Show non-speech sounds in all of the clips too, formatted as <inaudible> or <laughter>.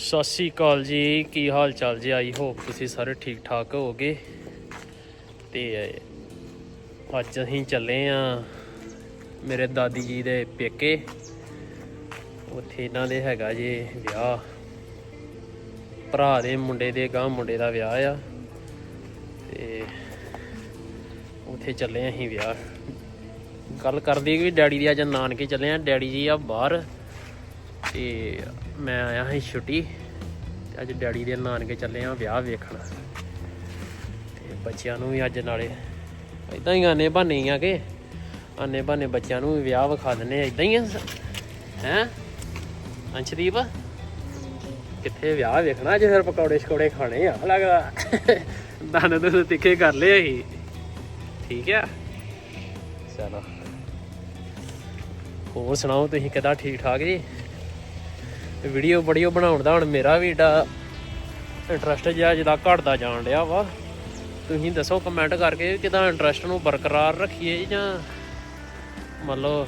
ਸਤਿ ਸ਼੍ਰੀ ਅਕਾਲ ਜੀ, ਕੀ ਹਾਲ ਚਾਲ ਜੀ? ਆਈ ਹੋਪ ਤੁਸੀਂ ਸਾਰੇ ਠੀਕ ਠਾਕ ਹੋਵੋਗੇ। ਤੇ ਅੱਜ ਅਸੀਂ ਚੱਲੇ ਆ ਮੇਰੇ ਦਾਦੀ ਜੀ ਦੇ ਪੇਕੇ। ਉੱਥੇ ਇਹਨਾਂ ਦੇ ਹੈਗਾ ਜੀ ਵਿਆਹ। ਭਰਾ ਦੇ ਮੁੰਡੇ ਦੇ ਗਾਂ ਮੁੰਡੇ ਦਾ ਵਿਆਹ ਆ। ਤੇ ਉੱਥੇ ਚੱਲੇ ਅਸੀਂ ਵਿਆਹ। ਗੱਲ ਕਰਦੇ ਕਿ ਡੈਡੀ ਦੀ ਅੱਜ ਨਾਨਕੇ ਚੱਲੇ ਆ। ਡੈਡੀ ਜੀ ਆ ਬਾਹਰ। ਤੇ ਮੈਂ ਆਇਆ ਹਾਂ ਛੁੱਟੀ। ਅੱਜ ਡੈਡੀ ਦੇ ਨਾਨਕੇ ਚੱਲੇ ਆ ਵਿਆਹ ਵੇਖਣ। ਤੇ ਬੱਚਿਆਂ ਨੂੰ ਵੀ ਅੱਜ ਨਾਲੇ ਇਦਾਂ ਹੀ ਆਨੇ ਬਹਾਨੇ ਹੀ ਆ ਕੇ। ਆਨੇ ਬਹਾਨੇ ਬੱਚਿਆਂ ਨੂੰ ਵੀ ਵਿਆਹ ਵਿਖਾ ਦਿੰਨੇ ਆ ਇਦਾਂ ਹੀ ਆ। ਹੈ? ਅੰਸ਼ਦੀਪ? ਕਿੱਥੇ ਵਿਆਹ ਵੇਖਣਾ ਅੱਜ ਫਿਰ ਪਕੌੜੇ ਸ਼ਕੌੜੇ ਖਾਣੇ ਆ ਲੱਗਦਾ। ਦਾਣੇ ਤੇ ਤਿੱਖੇ ਕਰ ਲਏ ਅਸੀਂ। ਠੀਕ ਆ? ਚਲੋ। ਹੋਰ ਸੁਣਾਓ, ਤੁਸੀਂ ਕਿਦਾਂ ਠੀਕ ਠਾਕ ਜੀ? ਵੀਡੀਓ ਬੜੀਓ ਬਣਾਉਣ ਦਾ ਹੁਣ ਮੇਰਾ ਵੀ ਡਾ ਇੰਟਰਸਟ ਜਿਹਾ ਜਿਹਦਾ ਘਟਦਾ ਜਾਣ ਰਿਹਾ ਵਾ। ਤੁਸੀਂ ਦੱਸੋ ਕਮੈਂਟ ਕਰਕੇ ਕਿਦਾਂ ਇੰਟਰਸਟ ਨੂੰ ਬਰਕਰਾਰ ਰੱਖੀਏ ਜਾਂ ਮਤਲਬ ਲਓ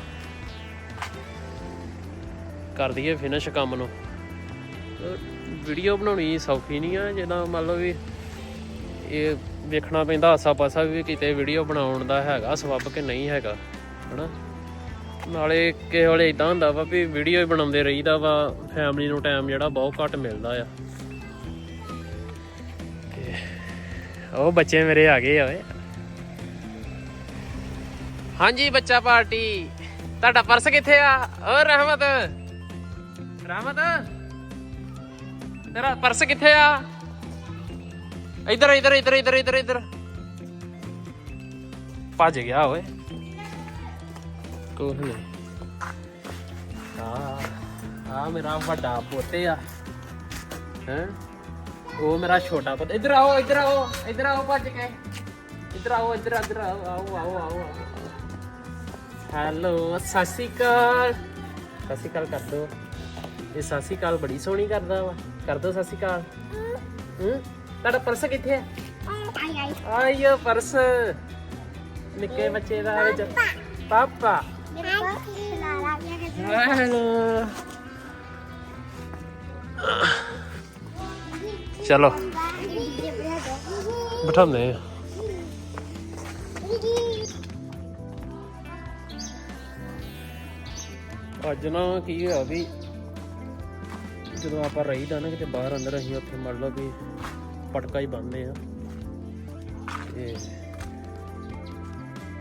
ਕਰ ਦਈਏ ਫਿਨਿਸ਼ ਕੰਮ ਨੂੰ। ਵੀਡੀਓ ਬਣਾਉਣੀ ਸੌਖੀ ਨਹੀਂ ਆ, ਜਿੱਦਾਂ ਮਤਲਬ ਵੀ ਇਹ ਵੇਖਣਾ ਪੈਂਦਾ ਆਸਾ ਪਾਸਾ ਵੀ ਕਿਤੇ ਵੀਡੀਓ ਬਣਾਉਣ ਦਾ ਹੈਗਾ, ਸਬੱਬ ਕਿ ਨਹੀਂ ਹੈਗਾ, ਹਨਾ? ਨਾਲੇ ਕਿਸੇ ਵੇਲੇ ਇਦਾਂ ਹੁੰਦਾ ਵਾ ਵੀ ਵੀਡੀਓ ਹੀ ਬਣਾਉਂਦੇ ਰਹੀਦਾ ਵਾ ਫੈਮਿਲੀ ਨੂੰ ਟਾਈਮ ਜਿਹੜਾ ਬਹੁਤ ਘੱਟ ਮਿਲਦਾ ਆ। ਉਹ ਬੱਚੇ ਮੇਰੇ ਆ ਗਏ ਓਏ। ਹਾਂਜੀ, ਬੱਚਾ ਪਾਰਟੀ। ਤੁਹਾਡਾ ਪਰਸ ਕਿੱਥੇ ਆ? ਓ ਰਹਿਮਤ। ਰਹਿਮਤ। ਤੇਰਾ ਪਰਸ ਕਿੱਥੇ ਆ? ਇਧਰ ਇਧਰ ਇਧਰ ਇਧਰ ਇਧਰ ਇਧਰ। ਭੱਜ ਗਿਆ ਓਏ। ਕੋਹ ਨਹੀਂ ਆ। ਆ ਮੇਰਾ ਵੱਡਾ ਪੋਤੇ ਆ। ਹੈ? ਉਹ ਮੇਰਾ ਛੋਟਾ ਪੁੱਤ। ਇੱਧਰ ਆਓ ਇੱਧਰ ਆਓ ਇੱਧਰ ਆਓ ਭੱਜ ਕੇ। ਇੱਧਰ ਆਓ ਇੱਧਰ ਇੱਧਰ ਆਓ ਆਓ ਆਓ ਆਓ ਹੈਲੋ ਸਤਿ ਸ਼੍ਰੀ ਅਕਾਲ। ਸਤਿ ਸ਼੍ਰੀ ਅਕਾਲ ਕਰ ਦੋ। ਇਹ ਸਤਿ ਸ਼੍ਰੀ ਅਕਾਲ ਬੜੀ ਸੋਹਣੀ ਕਰਦਾ ਵਾ। ਕਰ ਦੋ ਸਤਿ ਸ਼੍ਰੀ ਅਕਾਲ। ਹੂੰ? ਤੁਹਾਡਾ ਪਰਸ ਕਿੱਥੇ ਹੈ ਆਇਓ ਪਰਸ। ਨਿੱਕੇ ਬੱਚੇ ਦਾ ਵਿੱਚ ਪਾਪਾ। ਹੈਲੋ ਚਲੋ ਬਿਠਾਉਂਦੇ ਆ ਅੱਜ ਨਾ ਕੀ ਹੋਇਆ ਵੀ ਜਦੋਂ ਆਪਾਂ ਰਹੀਦਾ ਨਾ ਕਿਤੇ ਬਾਹਰ ਅੰਦਰ ਅਸੀਂ ਉੱਥੇ ਮੰਨ ਲਓ ਵੀ ਪਟਕਾ ਹੀ ਬੰਨਦੇ ਆ ਤੇ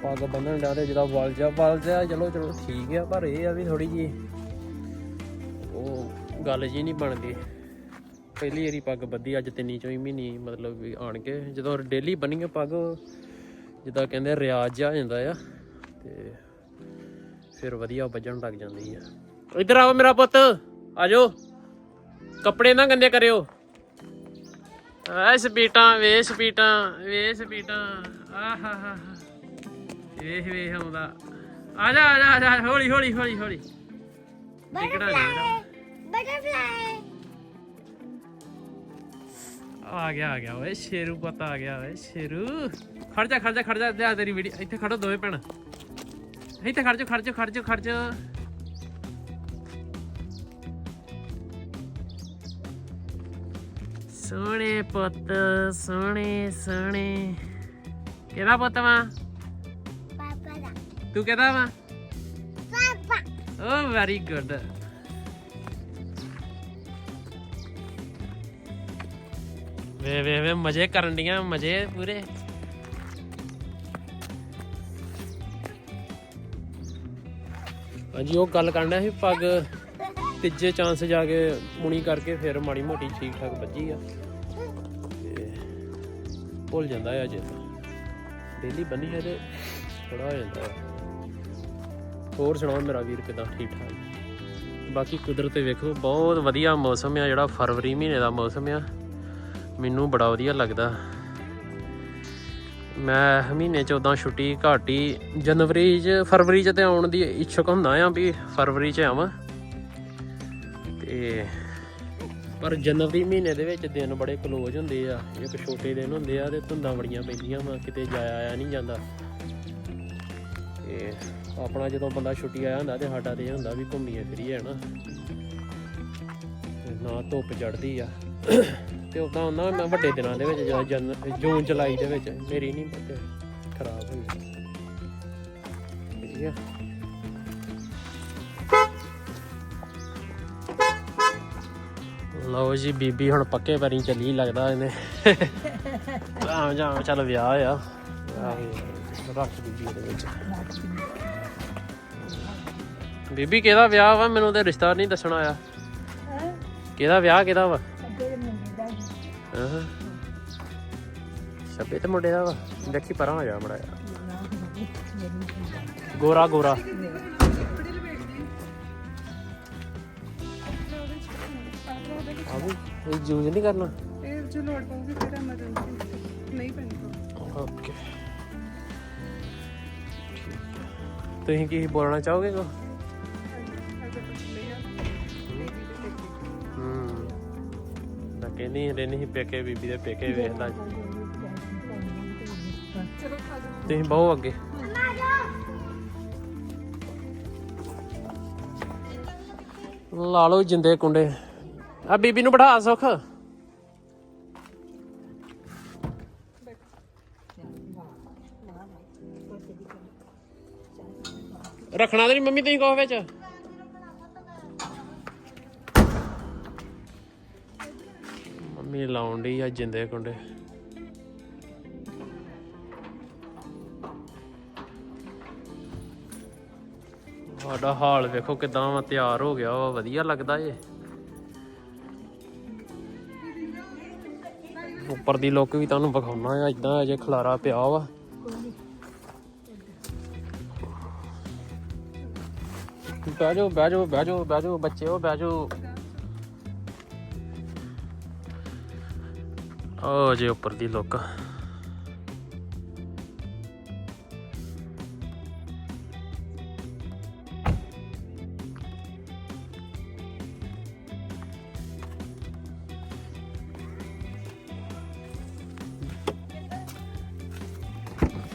ਪੱਗ ਬੰਨਣ ਦਾ ਤੇ ਜਿਹੜਾ ਵਲ ਜਾ ਵਲ ਜਾ ਚਲੋ ਚਲੋ ਠੀਕ ਆ, ਪਰ ਇਹ ਆ ਵੀ ਥੋੜੀ ਜੀ ਉਹ ਗੱਲ ਜੀ ਨਹੀਂ ਬਣਦੀ। ਪਹਿਲੀ ਵਾਰੀ ਪੱਗ ਬੱਧੀ, ਅੱਜ ਤਿੰਨੀ ਚੋਂ ਮਹੀਨੇ ਮਤਲਬ ਵੀ ਆਣ ਕੇ, ਜਦੋਂ ਡੇਲੀ ਬੰਨੀਏ ਪੱਗ, ਜਿੱਦਾਂ ਕਹਿੰਦੇ ਰਿਆਜ਼ ਜਾ ਜਾਂਦਾ ਆ, ਤੇ ਫਿਰ ਵਧੀਆ ਵੱਜਣ ਲੱਗ ਜਾਂਦੀ ਆ। ਇੱਧਰ ਆਓ ਮੇਰਾ ਪੁੱਤ ਆਜੋ ਕੱਪੜੇ ਨਾ ਗੰਦੇ ਕਰਿਓ। ਐ ਸਪੀਟਾਂ ਵੇ ਸਪੀਟਾਂ ਵੇ ਸਪੀਟਾਂ। ਆਹਾ ਵੇਖ ਵੇਖ ਆਉਂਦਾ। ਆ ਜਾ ਆ ਜਾ ਆ ਜਾ ਹੌਲੀ ਹੌਲੀ ਹੌਲੀ ਹੌਲੀ। ਟਿਕੜਾ ਬਟਰਫਲਾਈ ਆ ਗਿਆ ਆ ਗਿਆ ਓਏ, ਸ਼ੇਰੂ ਪਤਾ ਆ ਗਿਆ ਓਏ, ਸ਼ੇਰੂ। ਖੜ ਜਾ ਖੜ ਜਾ ਖੜ ਜਾ ਦੇ ਤੇਰੀ ਵੀਡੀਓ। ਇੱਥੇ ਖੜੋ ਦੋਵੇਂ ਭੈਣ। ਇੱਥੇ ਖੜ ਜਾ ਖੜ ਜਾ ਖੜ ਜਾ ਖੜ ਜਾ ਸੋਹਣੇ ਪੁੱਤ, ਸੋਹਣੇ ਸੋਹਣੇ। ਕਿਹੜਾ ਪੁੱਤ ਵਾ? ਤੂੰ ਕਿਹਦਾ ਵਾ? ਪਾਪਾ। ਓ ਵੈਰੀ ਗੁੱਡ ਵੇ ਵੇ ਵੇ ਮਜ਼ੇ ਕਰਨ ਡੀਆਂ ਮਜ਼ੇ ਪੂਰੇ। ਹਾਂਜੀ ਉਹ ਗੱਲ ਕਰਨਾ ਸੀ ਪੱਗ ਤੀਜੇ ਚਾਂਸ ਜਾ ਕੇ ਮੁਣੀ ਕਰਕੇ ਫਿਰ ਮਾੜੀ ਮੋਟੀ ਠੀਕ ਠਾਕ ਵੱਜੀ ਆ। ਭੁੱਲ ਜਾਂਦਾ ਆ ਜੇ। ਡੇਲੀ ਬੰਨੀ ਹੈ ਤੇ ਥੋੜਾ ਹੋ ਜਾਂਦਾ ਆ। ਹੋਰ ਸੁਣਾਓ ਮੇਰਾ ਵੀਰ ਕਿਦਾਂ? ਠੀਕ ਠਾਕ? ਬਾਕੀ ਕੁਦਰਤ ਵੇਖੋ, ਬਹੁਤ ਵਧੀਆ ਮੌਸਮ ਆ, ਜਿਹੜਾ ਫਰਵਰੀ ਮਹੀਨੇ ਦਾ ਮੌਸਮ ਆ। ਮੈਨੂੰ ਬੜਾ ਵਧੀਆ ਲੱਗਦਾ। ਮੈਂ ਮਹੀਨੇ ਚ ਉਦਾਂ ਛੁੱਟੀ ਘਾਟੀ ਜਨਵਰੀ ਚ, ਫਰਵਰੀ ਚ ਤੇ ਆਉਣ ਦੀ ਇੱਛੁਕ ਹੁੰਦਾ ਆ ਵੀ ਫਰਵਰੀ ਚ ਆਵਾਂ। ਤੇ ਪਰ ਜਨਵਰੀ ਮਹੀਨੇ ਦੇ ਵਿੱਚ ਦਿਨ ਬੜੇ ਕਲੋਜ਼ ਹੁੰਦੇ ਆ, ਇੱਕ ਛੋਟੇ ਦਿਨ ਹੁੰਦੇ ਆ ਤੇ ਧੁੰਦਾਂ ਬੜੀਆਂ ਪੈਂਦੀਆਂ ਵਾ, ਕਿਤੇ ਜਾਇਆ ਆਇਆ ਨਹੀਂ ਜਾਂਦਾ। ਤੇ ਆਪਣਾ ਜਦੋਂ ਬੰਦਾ ਛੁੱਟੀ ਆਇਆ ਹੁੰਦਾ ਤੇ ਸਾਡਾ ਤੇ ਇਹ ਹੁੰਦਾ ਵੀ ਘੁੰਮੀਏ ਫਿਰੀਏ ਹਨਾ। ਤੇ ਨਾ ਧੁੱਪ ਚੜਦੀ ਆ। ਤੇ ਉਦਾਂ ਉਹਨਾਂ ਮੈਂ ਵੱਡੇ ਦਿਨਾਂ ਦੇ ਵਿੱਚ ਜਦੋਂ ਜਨ ਜੂਨ ਜੁਲਾਈ ਦੇ ਵਿੱਚ ਮੇਰੀ ਨਹੀਂ ਬੱਚੇ ਖਰਾਬ ਹੋਈ। ਵਧੀਆ। ਲਓ ਜੀ ਬੀਬੀ ਹੁਣ ਪੱਕੇ ਪੈਰੀਂ ਚੱਲੀ ਲੱਗਦਾ ਇਹਨੇ। <laughs> ਆ ਜਾ ਚੱਲ ਵਿਆਹ ਆ। ਵਿਆਹ ਹੀ ਰੱਖ ਬੀਬੀ ਇਹਦੇ ਵਿੱਚ। ਬੀਬੀ ਕਿਹਦਾ ਵਿਆਹ ਵਾ? ਮੈਨੂੰ ਤੇ ਰਿਸ਼ਤਾ ਨਹੀਂ ਦੱਸਣਾ ਆਇਆ। ਕਿਹਦਾ ਵਿਆਹ ਕਿਹਦਾ ਵਾ? ਹਾਂ। ਸਭੇ ਤੇ ਮੁੰਡੇ ਦਾ ਵਾ। ਦੇਖੀ ਪਰਾਂ ਹੋ ਜਾ ਮੜਾ ਗੋਰਾ ਗੋਰਾ। ਇਹ ਯੂਜ਼ ਨਹੀਂ ਕਰਨਾ? ਇਹ ਜੋ ਲੋੜ ਪਊਗੀ ਫਿਰ ਐਮਰਜੈਂਸੀ ਨਹੀਂ ਪੈਂਦਾ ਓਕੇ। ਤੁਸੀਂ ਕੀ ਬੋਲਣਾ ਚਾਹੋਗੇ ਕੋ? ਹੂੰ। ਤਾਂ ਕਹਿੰਦੀ ਹਰੇ ਨਹੀਂ ਪੇਕੇ ਬੀਬੀ ਦੇ ਪੇਕੇ ਵੇਖਦਾ। ਤੁਸੀਂ ਬਹੁ ਅੱਗੇ। ਲਾ ਲਓ ਜਿੰਦੇ ਕੁੰਡੇ। ਆ ਬੀਬੀ ਨੂੰ ਬਿਠਾ ਸੁੱਖ। ਰੱਖਣਾ ਤੇ ਨਹੀਂ ਮੰਮੀ, ਤੁਸੀਂ ਕੋਹ ਵਿੱਚ। ਮੰਮੀ ਲਾਉਣ ਡਈ ਆ ਜਿੰਦੇ ਕੁੰਡੇ। ਸਾਡਾ ਹਾਲ ਵੇਖੋ ਕਿਦਾਂ ਵਾ, ਤਿਆਰ ਹੋ ਗਿਆ ਵਾ, ਵਧੀਆ ਲੱਗਦਾ ਏ ਉੱਪਰ ਦੀ ਲੁੱਕ ਵੀ ਤੁਹਾਨੂੰ ਵਿਖਾਉਣਾ ਆ ਇਦਾਂ ਅਜੇ ਖਲਾਰਾ ਪਿਆ ਵਾ। ਬਹਿ ਜਾਓ ਬਹਿ ਜਾਓ ਬਹਿ ਜਾਓ ਬਹਿ ਜਾਓ ਬੱਚਿਓ ਬਹਿ ਜਾਓ ਉਹ ਜੇ ਉੱਪਰ ਦੀ ਲੁੱਕ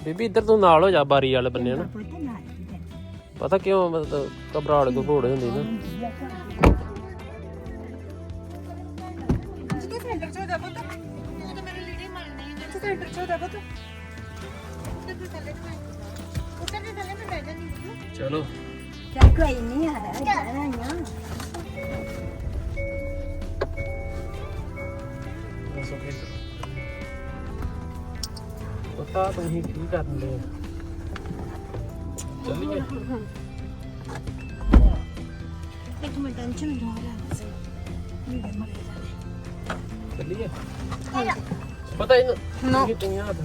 ਬੀਬੀ, ਇੱਧਰ ਤੂੰ ਨਾਲ ਹੋ ਜਾ, ਬਾਰੀ ਵਾਲੇ ਬੰਨੇ ਨਾ। ਪਤਾ ਕਿਉਂ ਮਤਲਬ ਘਬਰਾਹਟ ਘਬਰੋੜ ਹੁੰਦੀ ਨਾ? ਜਿੱਥੇ ਸੈਂਟਰ ਚ ਹੋ ਜਾ ਪੁੱਤ। ਉਹ ਤਾਂ ਮੇਰੇ ਲੀੜੇ ਮਲਨੇ ਨੇ ਸੈਂਟਰ ਚ ਹੋ ਜਾ ਪੁੱਤ। ਉੱਤਰ ਦੇ ਥੱਲੇ ਤੇ ਮੈਂ ਉੱਤਰ ਦੇ ਥੱਲੇ ਮੈਂ ਬੈਠ ਜਾਂਦੀ ਚਲੋ। ਚੱਲ ਕੋਈ ਨਹੀਂ ਆ ਰਿਹਾ ਜਾਣਾ ਦੱਸੋ ਫਿਰ ਪਤਾ ਤੁਸੀਂ ਕੀ ਕਰਨ ਦੇ ਚੱਲੀਏ। ਇੱਕ ਮਿੰਟ ਟੈਨਸ਼ਨ ਨਾ। ਲੈ ਚੱਲੀਏ ਪਤਾ ਇਹਨੂੰ ਨੋ। ਕਿਤੇ ਯਾਦ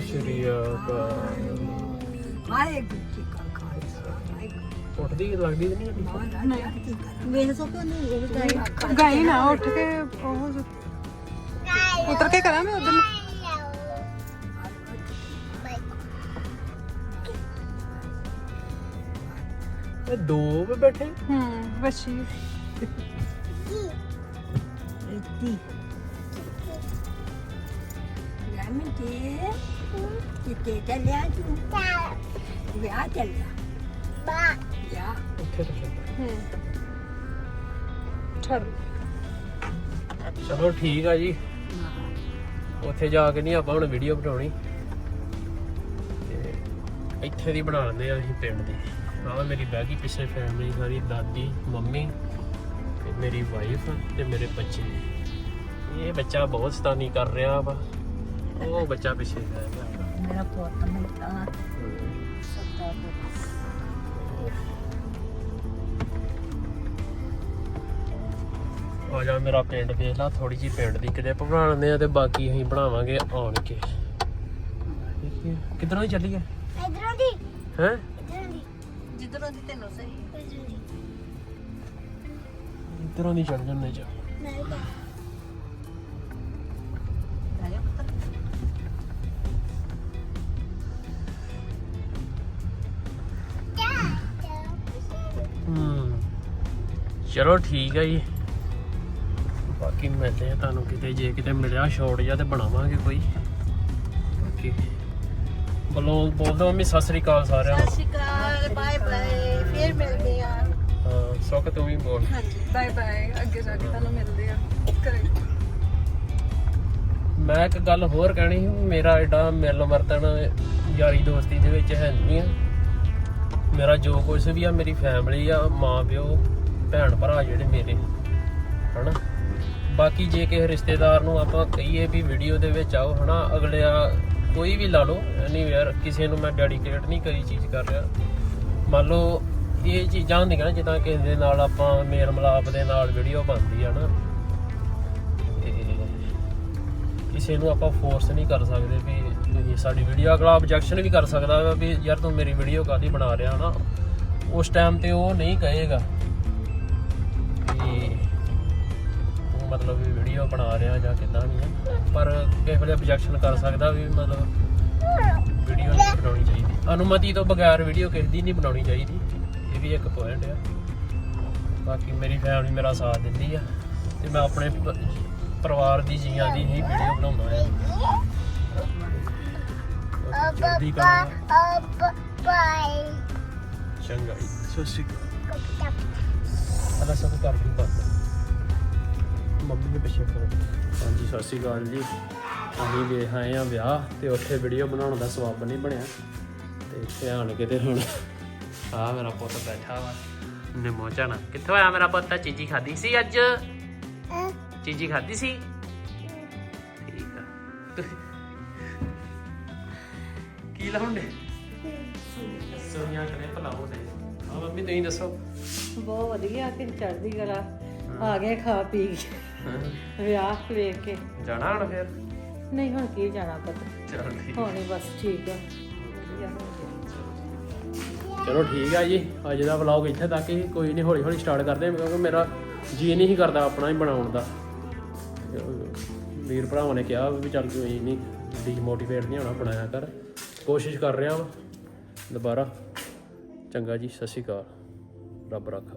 ਸ਼੍ਰੀ ਅਕਾਲ ਉੱਠਦੀ ਲੱਗਦੀ ਤੇ ਨਹੀਂ ਲੱਗੀ ਵੇਖ ਸਕੋ ਨਹੀਂ ਇਹ ਗਾਈ ਗਾਈ ਨਾ ਉੱਠ ਕੇ ਉਹ ਜੋ- ਉਤਰ ਕੇ ਕਰਾਂ ਮੈਂ ਉਧਰ ਇਹ ਦੋ ਵੀ ਬੈਠੇ। ਹੂੰ ਬੱਚੀ। ਰਿੱਤੀ ਗਾਮੀ ਤੇ ਕਿਤੇ ਚੱਲਿਆ ਤੂੰ? ਵਿਆਹ ਚੱਲਿਆ। ਬਾ ਉੱਥੇ ਹੂੰ ਛੱਡ ਚਲੋ ਠੀਕ ਆ ਜੀ। ਉੱਥੇ ਜਾ ਕੇ ਨਹੀਂ ਆਪਾਂ ਹੁਣ ਵੀਡੀਓ ਬਣਾਉਣੀ। ਤੇ ਇੱਥੇ ਦੀ ਬਣਾ ਲੈਂਦੇ ਆ ਅਸੀਂ ਪਿੰਡ ਦੀ। ਆਹ ਮੇਰੀ ਬਹਿ ਗਈ ਪਿੱਛੇ ਫੈਮਿਲੀ ਸਾਰੀ ਦਾਦੀ ਮੰਮੀ ਤੇ ਮੇਰੀ ਵਾਈਫ ਤੇ ਮੇਰੇ ਬੱਚੇ। ਇਹ ਬੱਚਾ ਬਹੁਤ ਸਤਾਨੀ ਕਰ ਰਿਹਾ ਵਾ। ਉਹ ਬੱਚਾ ਪਿੱਛੇ ਰਹਿ ਗਿਆ। ਮੇਰਾ ਪੁੱਤ ਮੁੰਡਾ। ਸੱਤਾ ਆ ਜਾ ਮੇਰਾ ਪਿੰਡ ਵੇਖ ਲਾ ਥੋੜੀ ਜੀ ਪਿੰਡ ਦੀ ਕਿਤੇ ਬਣਾ ਲੈਂਦੇ ਆ ਤੇ ਬਾਕੀ ਅਸੀਂ ਬਣਾਵਾਂਗੇ ਆਣ ਕੇ ਕਿੱਧਰੋਂ ਦੀ ਚੱਲੀਏ ਇਧਰੋਂ ਦੀ। ਹੈ? ਇਧਰੋਂ ਦੀ। ਜਿੱਧਰੋਂ ਦੀ ਤੈਨੂੰ ਸਹੀ ਇਧਰੋਂ ਦੀ। ਇੱਧਰੋਂ ਦੀ ਚੱਲ ਜੰਨੇ ਚ ਨਹੀਂ ਚਲੋ ਠੀਕ ਹੈ ਜੀ। ਬਾਕੀ ਮਿਲਦੇ ਆ ਤੁਹਾਨੂੰ ਕਿਤੇ ਜੇ ਕਿਤੇ ਮਿਲਿਆ ਸ਼ਾਰਟ ਜਾਂ ਤੇ ਬਣਾਵਾਂਗੇ ਕੋਈ। ਬਾਕੀ ਬੋਲੋ ਬੋਲ ਦੋ ਮੰਮੀ ਸਤਿ ਸ੍ਰੀ ਅਕਾਲ ਸਾਰਿਆਂ ਨੂੰ। ਸਤਿ ਸ਼੍ਰੀ ਅਕਾਲ ਬਾਏ ਬਾਏ ਫੇਰ ਮਿਲਦੇ ਆ। ਹਾਂ ਸੁੱਖ ਤੂੰ ਵੀ ਬੋਲ। ਹਾਂਜੀ ਬਾਏ ਬਾਏ ਅੱਗੇ ਜਾ ਕੇ ਤੁਹਾਨੂੰ ਮਿਲਦੇ ਆ। ਮੈਂ ਇੱਕ ਗੱਲ ਹੋਰ ਕਹਿਣੀ ਸੀ ਮੇਰਾ ਏਡਾ ਮਿਲ ਵਰਤਨ ਯਾਰੀ ਦੋਸਤੀ ਦੇ ਵਿੱਚ ਹੈ ਨਹੀਂ ਆ। ਮੇਰਾ ਜੋ ਕੁਝ ਵੀ ਆ ਮੇਰੀ ਫੈਮਿਲੀ ਆ ਮਾਂ ਪਿਓ ਭੈਣ ਭਰਾ ਜਿਹੜੇ ਮੇਰੇ, ਹਨਾ? ਬਾਕੀ ਜੇ ਕਿਸੇ ਰਿਸ਼ਤੇਦਾਰ ਨੂੰ ਆਪਾਂ ਕਹੀਏ ਵੀ ਵੀਡੀਓ ਦੇ ਵਿੱਚ ਆਓ, ਹਨਾ? ਅਗਲਿਆ ਕੋਈ ਵੀ ਲਾ ਲਓ ਨਹੀਂ ਯਾਰ ਕਿਸੇ ਨੂੰ ਮੈਂ ਡੈਡੀਕੇਟ ਨਹੀਂ ਕਰੀ ਚੀਜ਼ ਕਰ ਰਿਹਾ। ਮੰਨ ਲਓ, ਇਹ ਚੀਜ਼ਾਂ ਹੁੰਦੀਆਂ ਨਾ ਜਿੱਦਾਂ ਕਿਸੇ ਦੇ ਨਾਲ ਆਪਾਂ ਮੇਲ ਮਲਾਪ ਦੇ ਨਾਲ ਵੀਡੀਓ ਬਣਦੀ ਹੈ ਨਾ ਤੇ ਕਿਸੇ ਨੂੰ ਆਪਾਂ ਫੋਰਸ ਨਹੀਂ ਕਰ ਸਕਦੇ ਵੀ ਤੁਸੀਂ ਸਾਡੀ ਵੀਡੀਓ ਅਗਲਾ ਆਬਜੈਕਸ਼ਨ ਵੀ ਕਰ ਸਕਦਾ ਵਾ ਵੀ ਯਾਰ ਤੂੰ ਮੇਰੀ ਵੀਡੀਓ ਕਾਹਦੀ ਬਣਾ ਰਿਹਾ ਨਾ ਉਸ ਟਾਈਮ ਤੇ ਉਹ ਨਹੀਂ ਕਹੇਗਾ। ਵੀ ਤੂੰ ਮਤਲਬ ਵੀ ਵੀਡੀਓ ਬਣਾ ਰਿਹਾ ਜਾਂ ਕਿਦਾਂ ਨਹੀਂ ਆ। ਪਰ ਕਿਸੇ ਵੇਲੇ ਆਬਜੈਕਸ਼ਨ ਕਰ ਸਕਦਾ ਵੀ ਮਤਲਬ ਵੀਡੀਓ ਨਹੀਂ ਬਣਾਉਣੀ ਚਾਹੀਦੀ। ਅਨੁਮਤੀ ਤੋਂ ਬਗੈਰ ਵੀਡੀਓ ਕਿਸੇ ਦੀ ਨਹੀਂ ਬਣਾਉਣੀ ਚਾਹੀਦੀ। ਇਹ ਵੀ ਇੱਕ ਪੁਆਇੰਟ ਆ। ਬਾਕੀ ਮੇਰੀ ਫੈਮਿਲੀ ਮੇਰਾ ਸਾਥ ਦਿੰਦੀ ਆ। ਤੇ ਮੈਂ ਆਪਣੇ ਪਰਿਵਾਰ ਦੀ ਜੀਆਂ ਦੀ ਹੀ ਵੀਡੀਓ ਬਣਾਉਂਦਾ ਆ। ਜਲਦੀ ਕਰਾਂਗਾ ਚੰਗਾ ਜੀ। ਸਤਿ ਸ਼੍ਰੀ ਅਕਾਲ। ਅਲਾ ਸਭ ਕਰ ਦੀ ਬਾਤ ਮੰਮੀ ਦੇ ਪਿੱਛੇ ਕਰੋ ਹਾਂਜੀ ਸਤਿ ਸ਼੍ਰੀ ਅਕਾਲ ਜੀ। ਅਸੀਂ ਵੇਖ ਆਏ ਆ ਵਿਆਹ ਤੇ ਉੱਥੇ ਵੀਡੀਓ ਬਣਾਉਣ ਦਾ ਸਵਾਬ ਨਹੀਂ ਬਣਿਆ। ਤੇ ਇੱਥੇ ਆਣ ਕੇ ਤੇ ਹੁਣ ਆ ਮੇਰਾ ਪੁੱਤ ਬੈਠਾ ਵਾ। ਨਿੰਮੋ ਝਾਣਾ ਕਿੱਥੋਂ ਆਇਆ ਮੇਰਾ ਪੁੱਤ? ਚੀਜੀ ਖਾਦੀ ਸੀ ਅੱਜ? ਚੀਜੀ ਖਾਦੀ ਸੀ? ਠੀਕ ਆ। ਕੀ ਲਾਉਂਦੇ ਸੋਨੀਆ ਕਨੇ ਭਲਾਉਂਦੇ ਆ ਮੰਮੀ ਤੁਸੀਂ ਦੱਸੋ। ਬਹੁਤ ਵਧੀਆ ਕਿ ਚੜ੍ਹਦੀ ਕਲਾ। ਆ ਗਏ ਖਾ ਪੀ ਕੇ। ਹਾਂ, ਵਿਆਹ ਵੇਖ ਕੇ। ਜਾਣਾ ਹੁਣ ਫਿਰ? ਨਹੀਂ ਹੁਣ ਕੀ ਜਾਣਾ ਪਤਾ। ਚਲੋ ਠੀਕ। ਹੁਣ ਹੀ ਬਸ ਠੀਕ ਆ। ਹੋ। ਚਲੋ ਠੀਕ ਆ ਜੀ। ਅੱਜ ਦਾ ਵਲੌਗ ਇੱਥੇ ਤੱਕ ਹੀ। ਕੋਈ ਨਹੀਂ ਹੌਲੀ ਹੌਲੀ ਸਟਾਰਟ ਕਰਦੇ ਹਾਂ ਕਿਉਂਕਿ ਮੇਰਾ ਜੀ ਨਹੀਂ ਸੀ ਕਰਦਾ ਆਪਣਾ ਹੀ ਬਣਾਉਣ ਦਾ। ਵੀਰ ਭਰਾਵਾਂ ਨੇ ਕਿਹਾ ਵੀ ਚੱਲ ਕੋਈ ਨਹੀਂ ਡੀਮੋਟੀਵੇਟ ਨਹੀਂ ਹੋਣਾ ਬਣਾਇਆ ਕਰ। ਕੋਸ਼ਿਸ਼ ਕਰ ਰਿਹਾ ਵਾਂ। ਦੁਬਾਰਾ। ਚੰਗਾ ਜੀ ਸਤਿ ਸ਼੍ਰੀ ਅਕਾਲ। ਰੱਬ ਰੱਖਾ